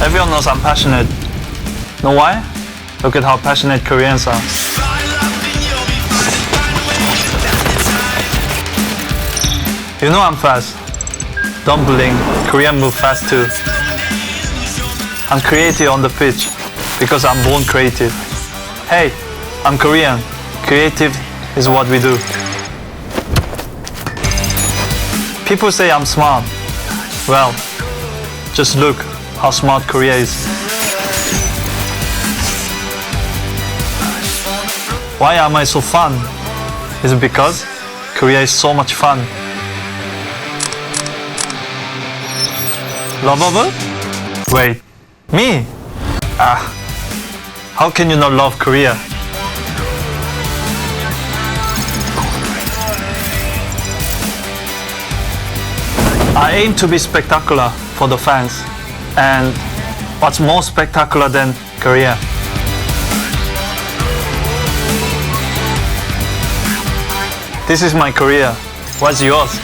Everyone knows I'm passionate. Know why? Look at how passionate Koreans are. You know I'm fast. Don't blink. Korean move fast too. I'm creative on the pitch because I'm born creative. Hey, I'm Korean. Creative is what we do. People say I'm smart. Well, just look how smart Korea is. Why am I so fun? Is it because Korea is so much fun? Lovable? Wait, me? Ah, how can you not love Korea? I aim to be spectacular for the fans. And what's more spectacular than Korea? This is my career. What's yours?